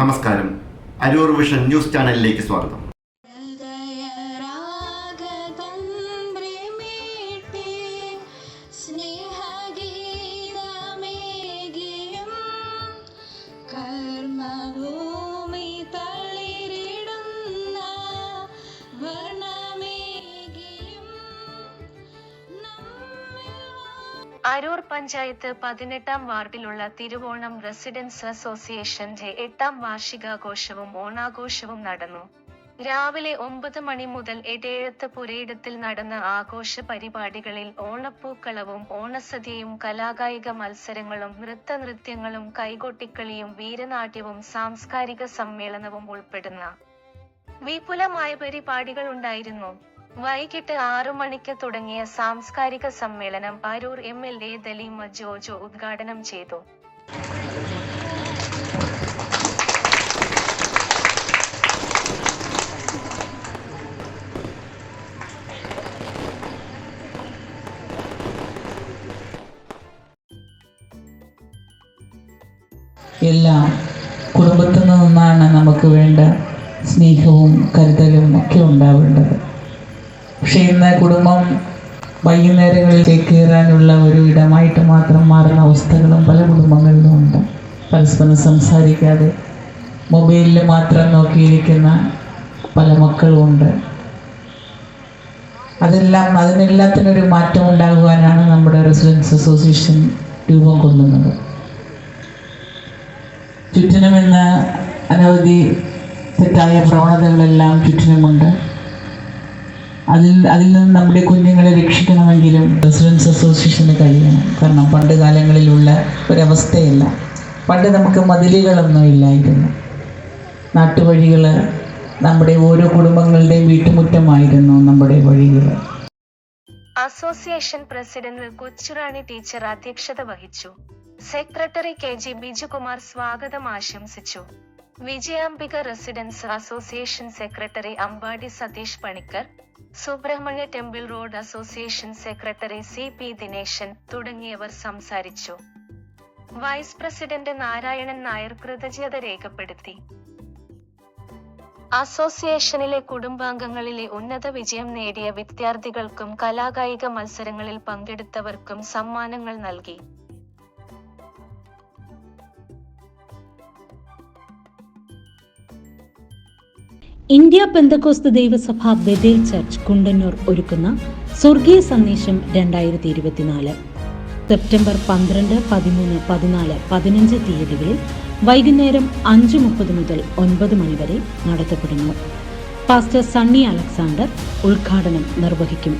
നമസ്കാരം. Aroor vision news ചാനലിലേക്ക് സ്വാഗതം. അരൂർ പഞ്ചായത്ത് പതിനെട്ടാം വാർഡിലുള്ള തിരുവോണം റെസിഡൻസ് അസോസിയേഷന്റെ എട്ടാം വാർഷികാഘോഷവും ഓണാഘോഷവും നടന്നു. രാവിലെ ഒമ്പത് മണി മുതൽ എടേഴത്ത് പുരയിടത്തിൽ നടന്ന ആഘോഷ പരിപാടികളിൽ ഓണപ്പൂക്കളവും ഓണസദ്യയും കലാകായിക മത്സരങ്ങളും നൃത്തനൃത്യങ്ങളും കൈകൊട്ടിക്കളിയും വീരനാട്യവും സാംസ്കാരിക സമ്മേളനവും ഉൾപ്പെടുന്ന വിപുലമായ പരിപാടികൾ ഉണ്ടായിരുന്നു. വൈകിട്ട് ആറു മണിക്ക് തുടങ്ങിയ സാംസ്കാരിക സമ്മേളനം Aroor M L A Daleema Jojo ഉദ്ഘാടനം ചെയ്തു. എല്ലാം കുടുംബത്തിൽ നിന്നാണ് നമുക്ക് വേണ്ട സ്നേഹവും കരുതലും ഒക്കെ ഉണ്ടാവേണ്ടത്. പക്ഷെ ഇന്ന് കുടുംബം വൈകുന്നേരങ്ങളിൽ കയറാനുള്ള ഒരു ഇടമായിട്ട് മാത്രം മാറുന്ന അവസ്ഥകളും പല കുടുംബങ്ങളിലും ഉണ്ട്. പരസ്പരം സംസാരിക്കാതെ മൊബൈലിൽ മാത്രം നോക്കിയിരിക്കുന്ന പല മക്കളുമുണ്ട് അതെല്ലാം അതിനെല്ലാത്തിനൊരു മാറ്റം ഉണ്ടാകുവാനാണ് നമ്മുടെ റെസിഡൻസ് അസോസിയേഷൻ രൂപം കൊള്ളുന്നത്. ചുറ്റിനുമെന്ന് അനവധി തെറ്റായ പ്രവണതകളെല്ലാം ചുറ്റിനുമുണ്ട്. അതിൽ അതിൽ നിന്ന് നമ്മുടെ കുഞ്ഞുങ്ങളെ രക്ഷിക്കണമെങ്കിലും റെസിഡൻസ് അസോസിയേഷന് കഴിയണം. കാരണം പണ്ട് കാലങ്ങളിലുള്ള ഒരവസ്ഥയല്ല. പണ്ട് നമുക്ക് മതിലുകളൊന്നും ഇല്ലായിരുന്നു. നാട്ടുവഴികൾ നമ്മുടെ ഓരോ കുടുംബങ്ങളുടെയും വീട്ടുമുറ്റമായിരുന്നു നമ്മുടെ വഴികൾ. അസോസിയേഷൻ പ്രസിഡന്റ് കൊച്ചുറാണി ടീച്ചർ അധ്യക്ഷത വഹിച്ചു. സെക്രട്ടറി കെ ജി ബിജുകുമാർ സ്വാഗതം ആശംസിച്ചു. Vijayambika residents association secretary Ambadi Satheesh Panicker Subrahmanya temple road association secretary C P Dineshan തുടങ്ങിയവർ സംസാരിച്ചു. വൈസ് പ്രസിഡന്റ് നാരായണൻ നായർ കൃതജ്ഞത രേഖപ്പെടുത്തി. അസോസിയേഷനിലെ കുടുംബാംഗങ്ങളിലെ ഉന്നത വിജയം നേടിയ വിദ്യാർത്ഥികൾക്കും കലാകായിക മത്സരങ്ങളിൽ പങ്കെടുത്തവർക്കും സമ്മാനങ്ങൾ നൽകി. ഇന്ത്യ പെന്തക്കോസ്ത് ദൈവസഭ ബദേൽ ചർച്ച് കുണ്ടന്നൂർ ഒരുക്കുന്ന സ്വർഗീയ സന്ദേശം രണ്ടായിരത്തി ഇരുപത്തിനാല് സെപ്റ്റംബർ പന്ത്രണ്ട് പതിമൂന്ന് പതിനാല് പതിനഞ്ച് തീയതികളിൽ വൈകുന്നേരം അഞ്ച് മുപ്പത് മുതൽ ഒൻപത് മണിവരെ നടത്തപ്പെടുന്നു. പാസ്റ്റർ സണ്ണി അലക്സാണ്ടർ ഉദ്ഘാടനം നിർവഹിക്കും.